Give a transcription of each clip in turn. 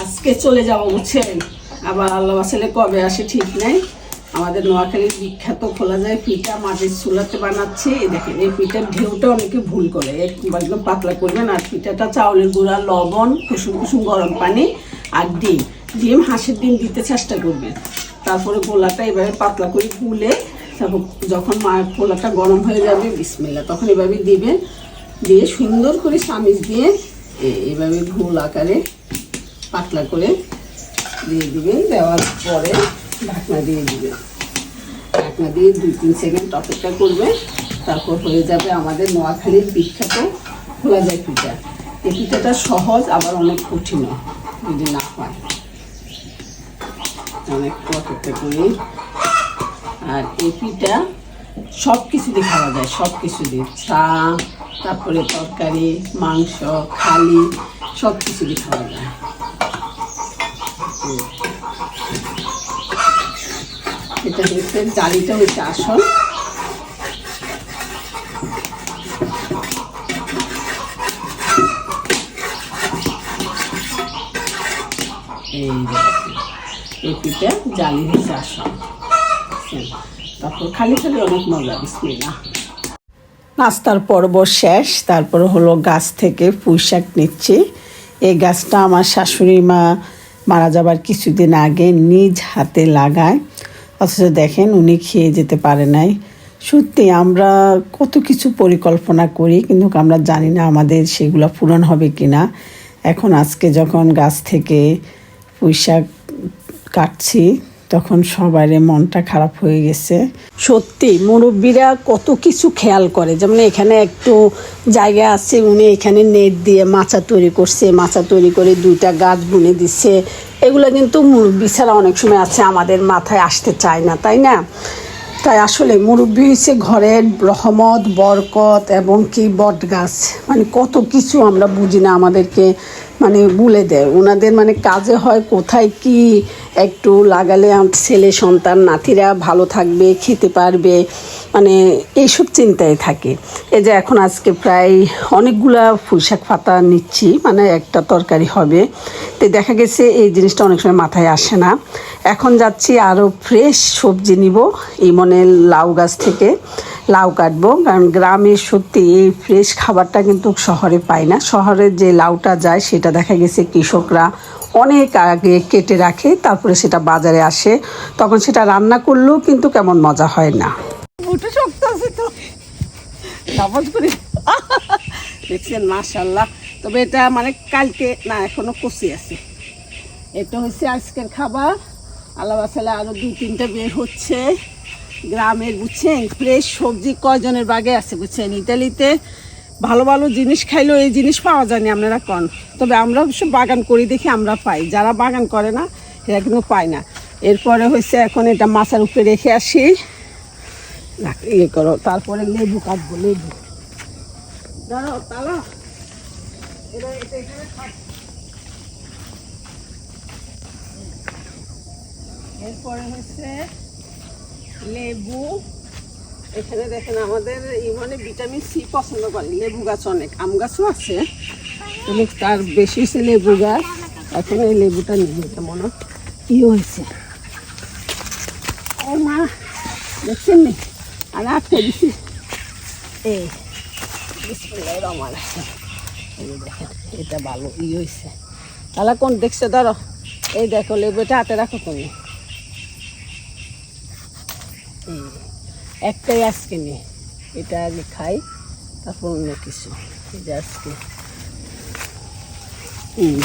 আজকে চলে যাওয়া বুঝছেন আবার আল্লাহ আসলে কবে আসে ঠিক নাই। আমাদের নোয়াখালীর বিখ্যাত খোলা যায় পিঠা মাটির চুলাতে বানাচ্ছে। এই দেখেন, এই পিঠার ঢেউটা অনেকে ভুল করে। একদম পাতলা করবেন। আর পিঠাটা চাউলের গুঁড়া, লবণ, কুসুম কুসুম গরম পানি আর ডিম। ডিম হাঁসের ডিম দিতে চেষ্টা করবেন। তারপরে গোলাটা এভাবে পাতলা করে গুলে তারপর যখন মা গোলাটা গরম হয়ে যাবে বিসমিল্লা তখন এভাবে দিবেন। দিয়ে সুন্দর করে চামিচ দিয়ে এভাবে ঘোল আকারে পাতলা করে দিয়ে দিবেন, দেওয়ার পরে ঢাকনা দিয়ে দিবেন। ঢাকনা দিয়ে দুই তিন সেকেন্ড অপেক্ষা করবে, তারপর হয়ে যাবে আমাদের নোয়াখালীর বিখ্যাত খোলা যায় পিঠা। এই পিঠাটা সহজ, আবার অনেক কঠিনও, যদি না হয়। অনেক অপেক্ষা করি। আর এই পিঠা সব কিছু দিয়ে খাওয়া যায় সব কিছু দিয়ে চা, তারপরে তরকারি, মাংস খালি সব কিছু দিয়ে খাওয়া যায়। এটা হচ্ছে জালিটা হচ্ছে আসল। এই জালি হচ্ছে আসল। তারপর খালি খালি অনেক মজা, বিসমিল্লাহ। নাস্তার পর্ব শেষ, তারপর হলো গাছ থেকে পুঁই শাক নিচ্ছি। এই গাছটা আমার শাশুড়ি মা মারা যাবার কিছুদিন আগে নিজ হাতে লাগায়। অথচ দেখেন, উনি খেয়ে যেতে পারে নাই। সত্যি আমরা কত কিছু পরিকল্পনা করি, কিন্তু আমরা জানি না আমাদের সেগুলো পূরণ হবে কি না এখন আজকে যখন গাছ থেকে পুঁইশাক কাটছি তখন সবারই মনটা খারাপ হয়ে গেছে। সত্যি, মুরব্বীরা কত কিছু খেয়াল করে। যেমন এখানে একটু জায়গা আছে, উনি এখানে নেট দিয়ে মাচা তৈরি করছে, মাচা তৈরি করে দুইটা গাছ বুনে দিচ্ছে। এগুলো কিন্তু মুরব্বী ছাড়া অনেক সময় আছে, আমাদের মাথায় আসতে চায় না, তাই না? তাই আসলে মুরব্বী হচ্ছে ঘরের রহমত, বরকত এবং কি বট গাছ মানে কত কিছু আমরা বুঝি না আমাদেরকে মানে বলে দেয়। ওনাদের মানে কাজে হয় কোথায় কি, একটু লাগালে ছেলে, সন্তান, নাতিরা ভালো থাকবে, খেতে পারবে মানে এইসব চিন্তায় থাকে। এই যে এখন আজকে প্রায় অনেকগুলা পুঁইশাক পাতা নিচ্ছি মানে একটা তরকারি হবে। তো দেখা গেছে এই জিনিসটা অনেক সময় মাথায় আসে না। এখন যাচ্ছি আরও ফ্রেশ সবজি নিব, এই মনে লাউ গাছ থেকে। লাউ কাটবো, কারণ গ্রামে সত্যি এই ফ্রেশ খাবারটা কিন্তু শহরে পাই না। শহরের যে লাউটা যায়, সেটা দেখা গেছে কৃষকরা অনেক আগে কেটে রাখে, তারপরে সেটা বাজারে আসে। তখন সেটা রান্না করলেও কিন্তু কেমন মজা হয় না। দেখছেন মাশাল্লাহ তবে এটা মানে কালকে, না, এখনও কষি আছে। এটা হচ্ছে আজকের খাবার। আল্লাহ আরও দুই তিনটা বের হচ্ছে। গ্রামের, বুঝছেন? ফ্রেশ সবজি কয়জনের বাগে আছে, বুঝছেন? ইতালিতে ভালো ভালো জিনিস খাইলেও এই জিনিস পাওয়া যায়নি আপনারা কন। তবে আমরা অবশ্য বাগান করি, দেখি আমরা পাই। যারা বাগান করে না, এরা কিন্তু না। এরপরে হচ্ছে এখন এটা মাছের উপরে রেখে আসি। ইয়ে করো, তারপরে লেবু কাটবো, লেবু। এরপরে হচ্ছে লেবু। এখানে দেখেন আমাদের ইমনে ভিটামিন সি পছন্দ করে, লেবু গাছ অনেক, আম গাছও আছে। কিন্তু তার বেশি হচ্ছে লেবু গাছ। এখন এই লেবুটা নিয়ে এটা মনে হয় কি হয়েছে। ও মা, দেখছেন নি? আমি আটকে দিছি এই যে দেখেন, এটা ভালো ই হয়েছে। তাহলে কোন দেখছ, ধরো। এই দেখো, লেবুটা হাতে রাখো তুমি। একটাই আজকে নি এটা আগে খাই তারপর অন্য কিছু। যে আজকে।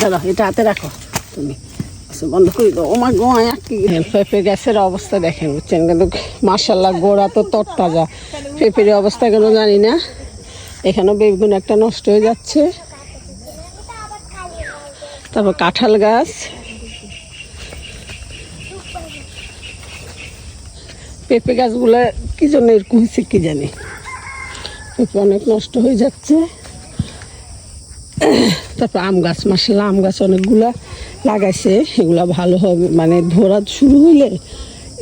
দাদা এটা হাতে রাখো তুমি। আচ্ছা, বন্ধ করে দাও। গোয়া কি পেঁপে গ্যাসের অবস্থা দেখেন বুঝছেন? কিন্তু মার্শাল্লাহ গোড়া তো তরতাজা। পেঁপের অবস্থা কেন জানি না। এখানেও বেগুন একটা নষ্ট হয়ে যাচ্ছে। তারপর কাঁঠাল গাছ। পেঁপে গাছগুলো কি জন্য এরকম হয়েছে কি জানি? পেঁপে অনেক নষ্ট হয়ে যাচ্ছে। তারপর আম গাছ মাসাল্লাহ আম গাছ অনেকগুলা লাগাইছে। এগুলা ভালো হবে। মানে ধরা শুরু হইলে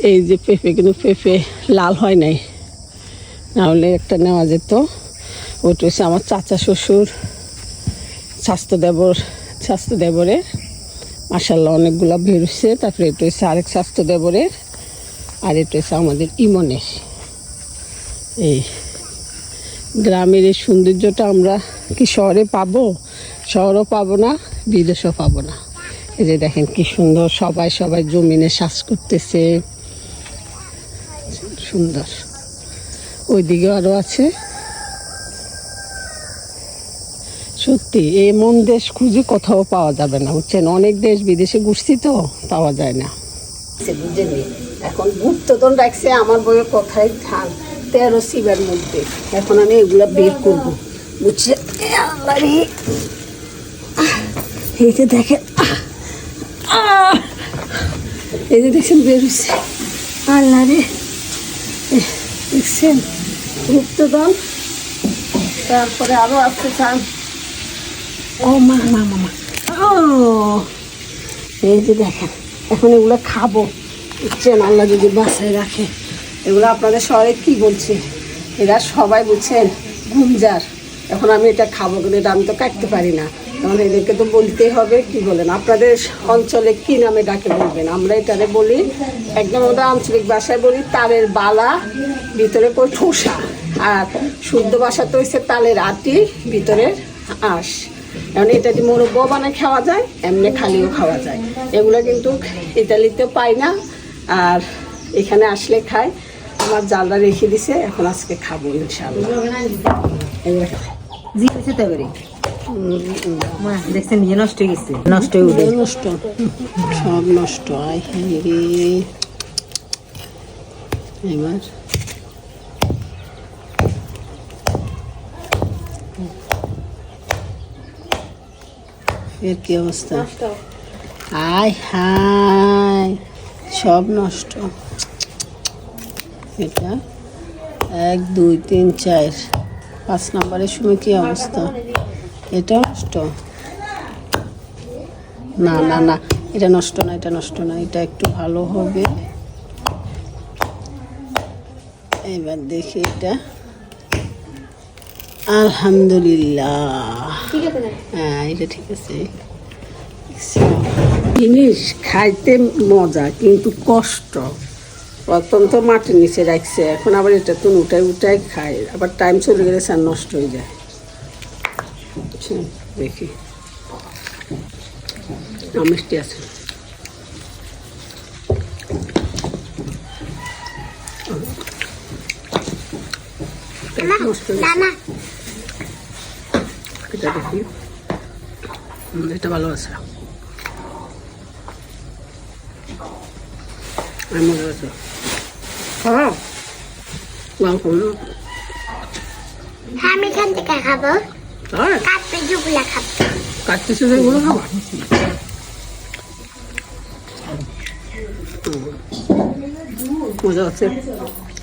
এই যে পেঁপে কিন্তু পেঁপে লাল হয় নাই। না হলে একটা নেওয়া যেত। ওটা হচ্ছে আমার চাচা শ্বশুর, স্বাস্থ্য দেবর, স্বাস্থ্য দেবরের। মাসাল্লাহ অনেকগুলো বেরোচ্ছে তারপরে এটা হচ্ছে আরেক স্বাস্থ্য দেবরের। আর এটা হচ্ছে আমাদের ইমনের এই গ্রামের এই সৌন্দর্যটা আমরা কি শহরে পাবো? শহরও পাবো না, বিদেশও পাবো না। এই যে দেখেন কি সুন্দর সবাই সবাই জমিনে শ্বাস করতেছে। সুন্দর। ওইদিকে আরও আছে। সত্যি, এমন দেশ খুঁজে কোথাও পাওয়া যাবে না, বুঝছেন? অনেক দেশ বিদেশে ঘুরছি তো, পাওয়া যায় না। এখন গুপ্তদন রাখছে, আমার বইয়ের কথাই ধান তেরো শিবের মধ্যে। এখন আমি এগুলো বের করব। বুঝছে? আল্লাহ এই যে দেখেন এই যে দেখছেন বেরোচ্ছে আল্লাহ রে। দেখছেন? গুপ্তদন তারপরে আরও আসতে চান ও মা মা মা। ও, এই যে দেখেন, এখন এগুলো খাব। বুঝছেন আল্লাহ যদি বাসায় রাখে। এগুলো আপনাদের শহরে কি বলছে? এরা সবাই বুঝছেন গুঞ্জার এখন আমি এটা খাব কিন্তু এটা আমি তো কাটতে পারি না। কারণ এদেরকে তো বলতেই হবে, কি বলেন? আপনাদের অঞ্চলে কি নামে ডাকে বলবেন? আমরা এটারে বলি, একদম আমাদের আঞ্চলিক ভাষায় বলি, তালের বালা, ভিতরে কই ঠোসা। আর শুদ্ধ ভাষা তো হচ্ছে তালের আটি ভিতরের আঁশ। কারণ এটা যে মোরব্ব বানায় খাওয়া যায়, এমনি খালিও খাওয়া যায়। এগুলো কিন্তু ইতালিতে পাই না। আর এখানে আসলে খাই আমার জালটা রেখে দিছে এখন আজকে খাব ইনশাল্লাহ জি হয়েছে দেখছেন নষ্ট হয়ে গেছে। নষ্ট হয়ে উঠে নষ্ট সব নষ্ট। হায় এবার। এর কি অবস্থা? আয় হায়। সব নষ্ট। এটা এক দুই তিন চার পাঁচ নাম্বারের সময় কি অবস্থা? এটা নষ্ট। না না না এটা নষ্ট না এটা নষ্ট না এটা একটু ভালো হবে। এবার দেখি এটা। আলহামদুলিল্লাহ। হ্যাঁ এটা ঠিক আছে। জিনিস খাইতে মজা কিন্তু কষ্ট। প্রথম তো মাটির নিচে রাখছে এখন আবার এটা তো উঠাই উঠাই খায়। আবার টাইম চলে গেলে স্যার নষ্ট হয়ে যায়। আচ্ছা, দেখি। এটা ভালো আছে। নষ্ট হয়ে মজা হচ্ছে।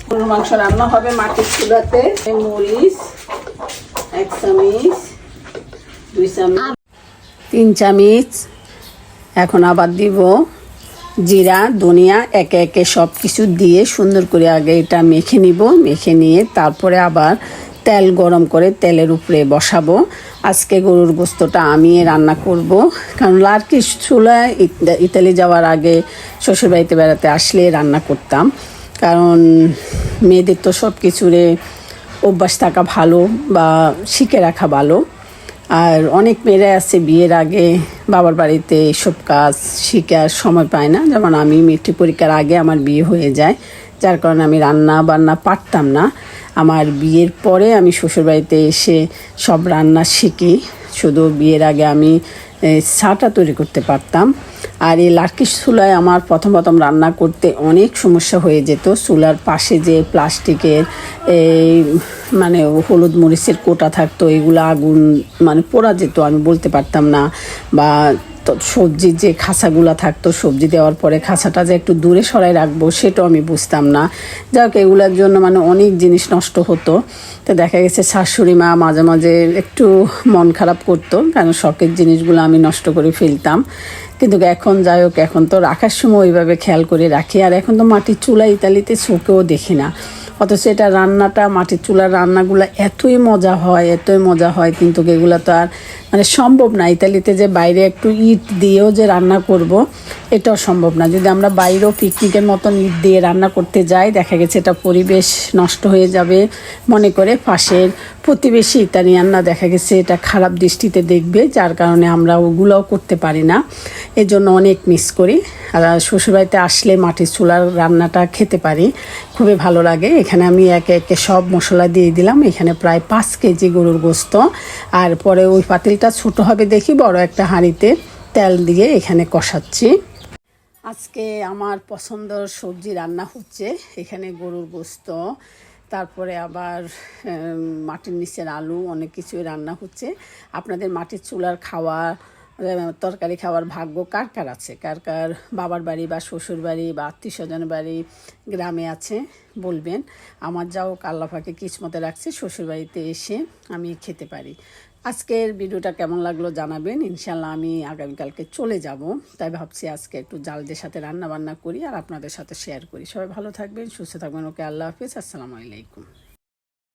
গরুর মাংস রান্না হবে মাটির চুলাতে। মরিচ এক চামিচ দুই চামিচ। তিন চামিচ। এখন আবার দিব। জিরা, ধনিয়া, একে একে সব কিছু দিয়ে সুন্দর করে আগে এটা মেখে নিব। মেখে নিয়ে তারপরে আবার তেল গরম করে তেলের উপরে বসাবো। আজকে গরুর গোস্তটা আমি রান্না করব। কারণ লার্কি ইত- ইতালি যাওয়ার আগে শ্বশুরবাড়িতে বেড়াতে আসলে রান্না করতাম। কারণ মেয়েদের তো সব কিছুরে অভ্যাস থাকা ভালো বা শিখে রাখা ভালো। আর অনেক মেয়েরা আছে বিয়ের আগে বাবার বাড়িতে এসব কাজ শিখে আর সময় পায় না। যেমন আমি মেট্রিক পরীক্ষার আগে আমার বিয়ে হয়ে যায়, যার কারণে আমি রান্না বান্না পারতাম না। আমার বিয়ের পরে আমি শ্বশুরবাড়িতে এসে সব রান্না শিখি। শুধু বিয়ের আগে আমি চাটা তৈরি করতে পারতাম। আর এই লার্কিস চুলায় আমার প্রথম প্রথম রান্না করতে অনেক সমস্যা হয়ে যেত। চুলার পাশে যে প্লাস্টিকের এই মানে হলুদ মরিচের কোটা থাকতো, এগুলো আগুন মানে পোড়া যেত, আমি বলতে পারতাম না। বা তো সবজির যে খাঁচাগুলো থাকতো, সবজি দেওয়ার পরে খাঁচাটা যে একটু দূরে সরাই রাখব, সেটাও আমি বুঝতাম না। যাই হোক, এগুলোর জন্য মানে অনেক জিনিস নষ্ট হতো। তো দেখা গেছে শাশুড়ি মা মাঝে মাঝে একটু মন খারাপ করতো কারণ শখের জিনিসগুলো আমি নষ্ট করে ফেলতাম। কিন্তু এখন যাই হোক, এখন তো রাখার সময় ওইভাবে খেয়াল করে রাখি। আর এখন তো মাটির চুলা ইতালিতে চোখেও দেখি না। অথচ এটা রান্নাটা, মাটির চুলার রান্নাগুলো এতই মজা হয়, এতই মজা হয়, কিন্তু এগুলো তো আর মানে সম্ভব না। ইতালিতে যে বাইরে একটু ইট দিয়েও যে রান্না করব, এটাও সম্ভব না। যদি আমরা বাইরেও পিকনিকের মতন ইট দিয়ে রান্না করতে যাই, দেখা গেছে এটা পরিবেশ নষ্ট হয়ে যাবে। মনে করে পাশের প্রতিবেশী ইতালিয়ানরা দেখা গেছে এটা খারাপ দৃষ্টিতে দেখবে, যার কারণে আমরা ওগুলোও করতে পারি না। এজন্য অনেক মিস করি। আর শ্বশুরবাড়িতে আসলে মাটির চুলার রান্নাটা খেতে পারি। খুবই ভালো লাগে। এখানে আমি একে একে সব মশলা দিয়ে দিলাম। এখানে প্রায় পাঁচ কেজি গরুর গোস্ত। আর পরে ওই পাতিলটা ছোটো হবে দেখি, বড় একটা হাঁড়িতে তেল দিয়ে এখানে কষাচ্ছি। আজকে আমার পছন্দের সবজি রান্না হচ্ছে এখানে গরুর গোস্ত, তারপরে আবার মাটির নিচের আলু, অনেক কিছুই রান্না হচ্ছে। আপনাদের মাটির চুলার খাওয়া তরকারি খাওয়ার ভাগ্য কার কার আছে? কার কার বাবার বাড়ি বা শ্বশুর বাড়ি বা আত্মীয় স্বজন বাড়ি, গ্রামে আছে, বলবেন। আমার যাও আল্লাপাকে কিসমতে রাখছে শ্বশুর বাড়িতে এসে আমি খেতে পারি। আজকের ভিডিওটা কেমন লাগল জানাবেন। ইনশাল্লাহ আমি আগামীকালকে চলে যাব। তাই ভাবছি আজকে একটু জালদের সাথে রান্না বান্না করি আর আপনাদের সাথে শেয়ার করি। সবাই ভালো থাকবেন, সুস্থ থাকবেন। ওকে, আল্লাহ হাফিজ। আসসালামু আলাইকুম।